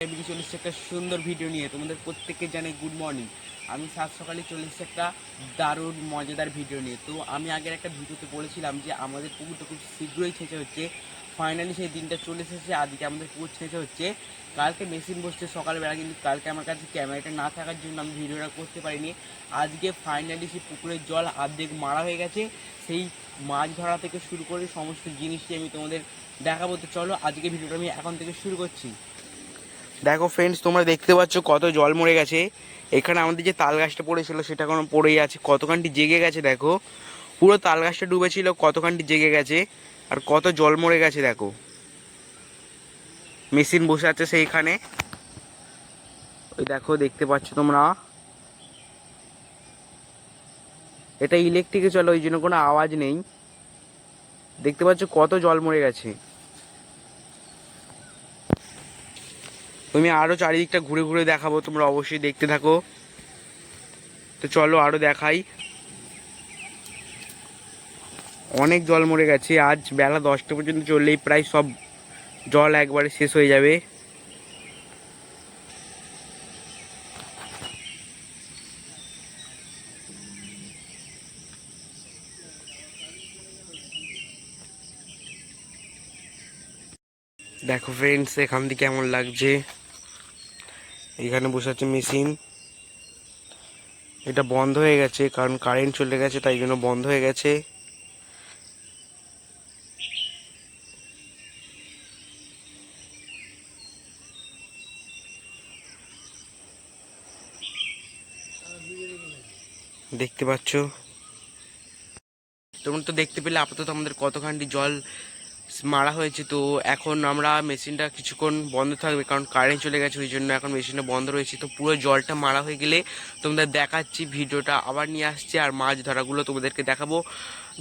বেরিয়ে চলে এসেছে একটা সুন্দর ভিডিও নিয়ে তোমাদের প্রত্যেককে জানাই গুড মর্নিং আমি সাত সকালে চলে এসেছি একটা দারুণ, মজাদার ভিডিও নিয়ে। তো আমি আগের একটা ভিডিওতে বলেছিলাম যে আমাদের পুকুরটা খুব শীঘ্রই ছেঁচে হচ্ছে। ফাইনালি সেই দিনটা চলে এসেছে, আজকে আমাদের পুকুর ছেঁচে হচ্ছে। কালকে মেশিন বসছে সকালবেলা, কিন্তু কালকে আমার কাছে ক্যামেরাটা না থাকার জন্য আমি ভিডিওটা করতে পারিনি। আজকে ফাইনালি সেই পুকুরের জল অর্ধেক মারা হয়ে গেছে। সেই মাছ ধরা থেকে শুরু করে সমস্ত জিনিসটি আমি তোমাদের দেখাবো। তো চলো আজকে ভিডিওটা আমি এখন থেকে শুরু করছি। দেখো ফ্রেন্ডস তোমরা দেখতে পাচ্ছ কত জল মরে গেছে। এখানে আমাদের যে তাল গাছটা পড়েছিল, সেটা কোনো পড়েই আছে। কতখানটি জেগে গেছে দেখো। পুরো তাল গাছটা ডুবেছিল কতখানটি জেগে গেছে। আর কত জল মরে গেছে দেখো। মেশিন বসে আছে সেইখানে। ওই দেখো, দেখতে পাচ্ছ তোমরা। এটা ইলেকট্রিকে চলে, ওই জন্য কোনো আওয়াজ নেই। দেখতে পাচ্ছ কত জল মরে গেছে। তুমি আরও চারিদিকটা ঘুরে ঘুরে দেখাবো, তোমরা অবশ্যই দেখতে থাকো। তো চলো আরও দেখাই। অনেক জল মরে গেছে, আজ বেলা দশটা পর্যন্ত চললেই প্রায় সব জল একবারে শেষ হয়ে যাবে। দেখো ফ্রেন্ডস এখান থেকে কেমন লাগছে? এখানে বসে আছে মেশিন। এটা বন্ধ হয়ে গেছে, কারণ কারেন্ট চলে গেছে, তাই জন্য বন্ধ হয়ে গেছে। দেখতে পাচ্ছ? তোমরা তো দেখতে পেলে আপাতত আমাদের কতখানি জল মারা হয়েছে, তো এখন আমরা মেশিনটা কিছুক্ষণ বন্ধ থাকবে, কারণ কারেন্ট চলে গেছে, ওই জন্য এখন মেশিনটা বন্ধ রয়েছে। তো পুরো জলটা মারা হয়ে গেলে তোমাদের দেখাচ্ছি, ভিডিওটা আবার নিয়ে আসছি, আর মাছ ধরাগুলো তোমাদেরকে দেখাবো।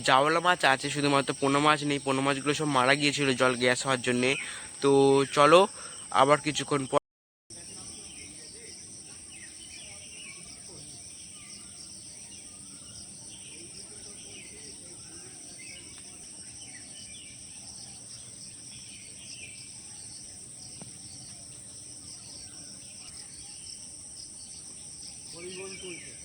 জাওয়ালা মাছ আছে, শুধুমাত্র পোনা মাছ নেই, পোনা মাছগুলো সব মারা গিয়েছিল জল গ্যাস হওয়ার জন্যে। তো চলো, আবার কিছুক্ষণ কোন করবে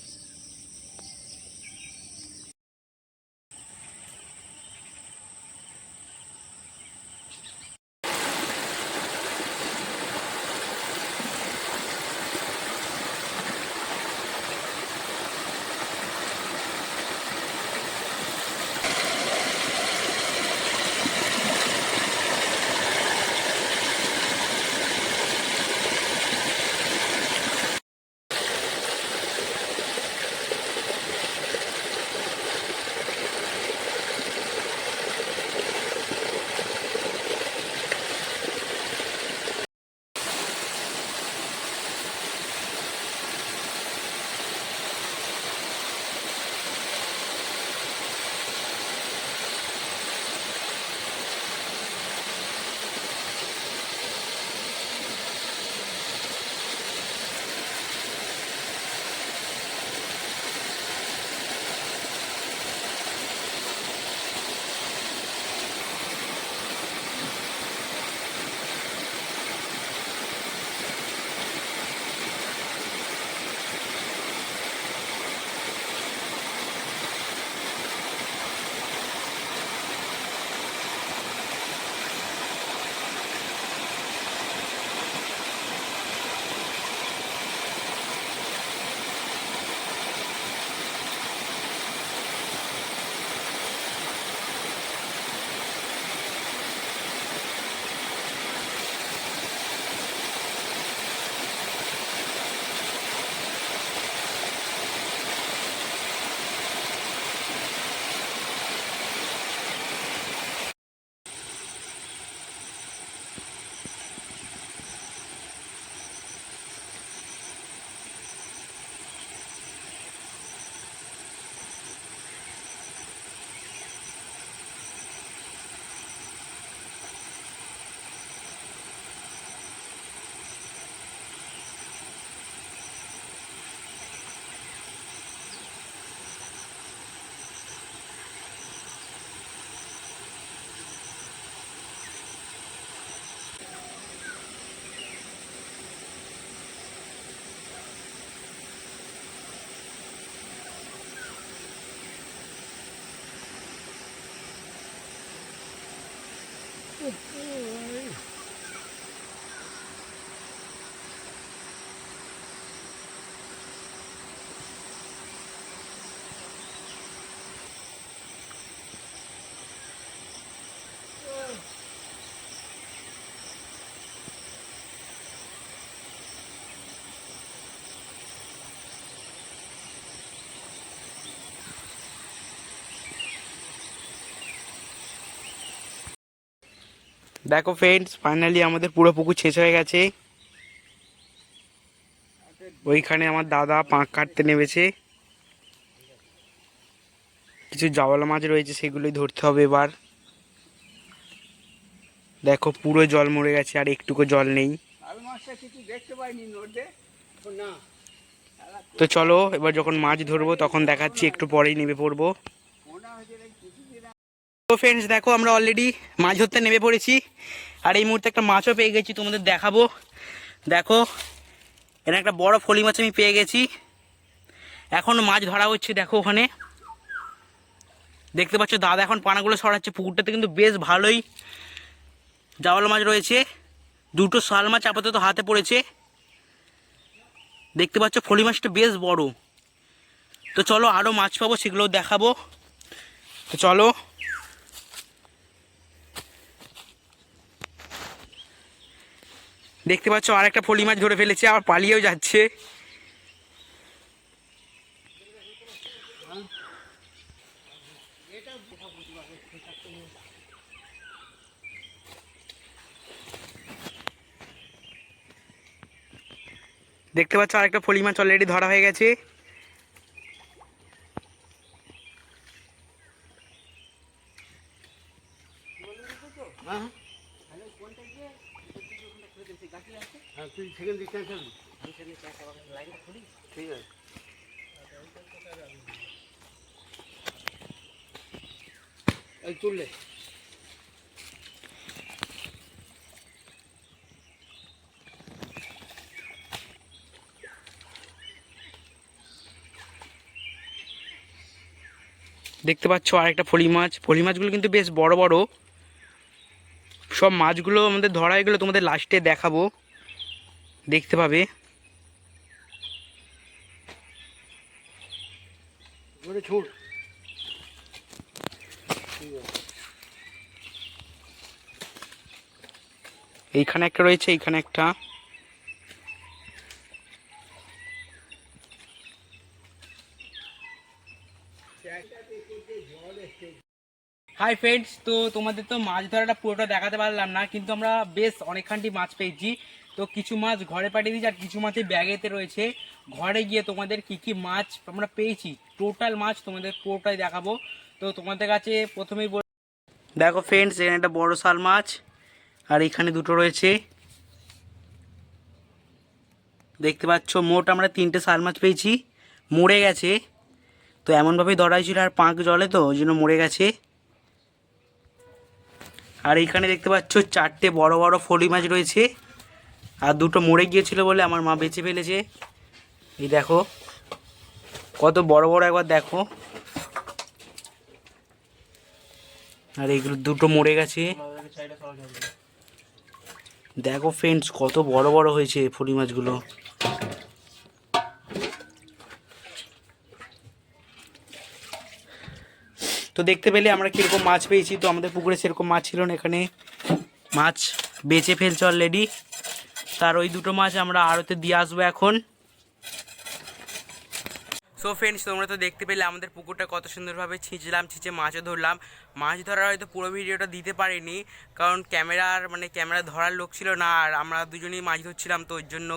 দেখো ফ্রেন্ডস ফাইনালি আমাদের পুরো পুকুর শেষ হয়ে গেছে। ওইখানে আমার দাদা পাঁক কাটতে নেমেছে। কিছু জাওয়ালা মাছ রয়েছে, সেগুলোই ধরতে হবে এবার। দেখো পুরো জল মরে গেছে, আর একটুকু জল নেই। তো চলো, এবার যখন মাছ ধরবো, তখন দেখাচ্ছি, একটু পরেই নেমে পড়ব মনে হচ্ছে এই কিছুদিন তো ফ্রেন্ডস দেখো আমরা অলরেডি মাছ ধরতে নেমে পড়েছি। আর এই মুহূর্তে একটা মাছও পেয়ে গেছি, তোমাদের দেখাবো। দেখো, এখানে একটা বড় ফলি মাছ আমি পেয়ে গেছি। এখন মাছ ধরা হচ্ছে, দেখো ওখানে। দেখতে পাচ্ছ, দাদা এখন পানাগুলো সরাচ্ছে, পুকুরটাতে কিন্তু বেশ ভালোই জাওয়াল মাছ রয়েছে। দুটো শাল মাছ আপাতত হাতে পড়েছে। দেখতে পাচ্ছ, ফলি মাছটা বেশ বড়। তো চলো আরও মাছ পাবো, সেগুলোও দেখাবো। তো চলো। দেখতে পাচ্ছ আর একটা ফলি মাছ ধরে ফেলেছে, আবার পালিয়েও যাচ্ছে। দেখতে পাচ্ছ, আরেকটা ফলি মাছ অলরেডি ধরা হয়ে গেছে। হ্যাঁ। হ্যাঁ তুই সেখান থেকে ক্যান্সেল ঠিক আছে। এই তুললে দেখতে পাচ্ছ আরেকটা ফলি মাছ। ফলি মাছগুলো কিন্তু বেশ বড় বড়। সব মাছগুলো আমাদের ধরা হয়ে গেলো তোমাদের লাস্টে দেখাবো। দেখতে পাবে। এইখানে একটা রয়েছে এইখানে একটা। হাই ফ্রেন্ডস তো তোমাদের তো মাছ ধরাটা পুরোটা দেখাতে পারলাম না, কিন্তু আমরা বেশ অনেকখানটি মাছ পেয়েছি। তো কিছু মাছ ঘরে পাঠিয়ে দিয়েছি আর কিছু মাছের ব্যাগেতে রয়েছে। ঘরে গিয়ে তোমাদের কি কি মাছ আমরা পেয়েছি টোটাল মাছ তোমাদের পুরোটাই দেখাবো। তো তোমাদের কাছে প্রথমেই বল দেখো ফ্রেন্ডস এখানে একটা বড় শাল মাছ, আর এখানে দুটো রয়েছে। দেখতে পাচ্ছ, মোট আমরা তিনটে শাল মাছ পেয়েছি, মরে গেছে। তো এমনভাবেই ধরা হয়েছিল আর পাঁক জলে তো, ওই জন্য মরে গেছে। আর এইখানে দেখতে পাচ্ছ চারটে বড় বড় ফলি মাছ রয়েছে। আর দুটো মরে গিয়েছিল বলে আমার মা বেঁচে ফেলেছে। এই দেখো, কত বড় বড় একবার দেখো। আর এইগুলো দুটো মরে গেছে। দেখো ফ্রেন্ডস কত বড় বড় হয়েছে ফলি মাছগুলো। তো দেখতে পেলে আমরা কীরকম মাছ পেয়েছি। তো আমাদের পুকুরে সেরকম মাছ ছিল না এখানে। মাছ বেচে ফেলছে অলরেডি তার ওই দুটো মাছ আমরা আড়তে দিয়ে আসব এখন। সো ফ্রেন্ডস তোমরা তো দেখতে পেলে আমাদের পুকুরটা কত সুন্দরভাবে ছিঁচলাম, ছিঁচে মাছও ধরলাম। মাছ ধরার হয়তো পুরো ভিডিওটা দিতে পারিনি, কারণ ক্যামেরার মানে ক্যামেরা ধরার লোক ছিল না, আর আমরা দুজনেই মাছ ধরছিলাম, তো ওর জন্য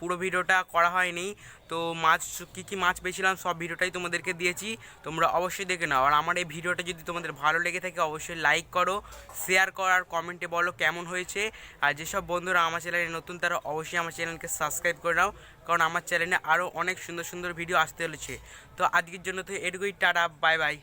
পুরো ভিডিওটা করা হয়নি। তো মাছ কী কী মাছ পেয়েছিলাম সব ভিডিওটাই তোমাদেরকে দিয়েছি। তোমরা অবশ্যই দেখে নাও। আর আমার এই ভিডিওটা যদি তোমাদের ভালো লেগে থাকে, অবশ্যই লাইক করো শেয়ার করো, আর কমেন্টে বলো কেমন হয়েছে। আর যেসব বন্ধুরা আমার চ্যানেলে নতুন, তারা অবশ্যই আমার চ্যানেলকে সাবস্ক্রাইব করে নাও। কারণ আমার চ্যানেলে আরও অনেক সুন্দর সুন্দর ভিডিও আসতে চলেছে। তো আজকের জন্য তো এটুকুই, টাটা বাই বাই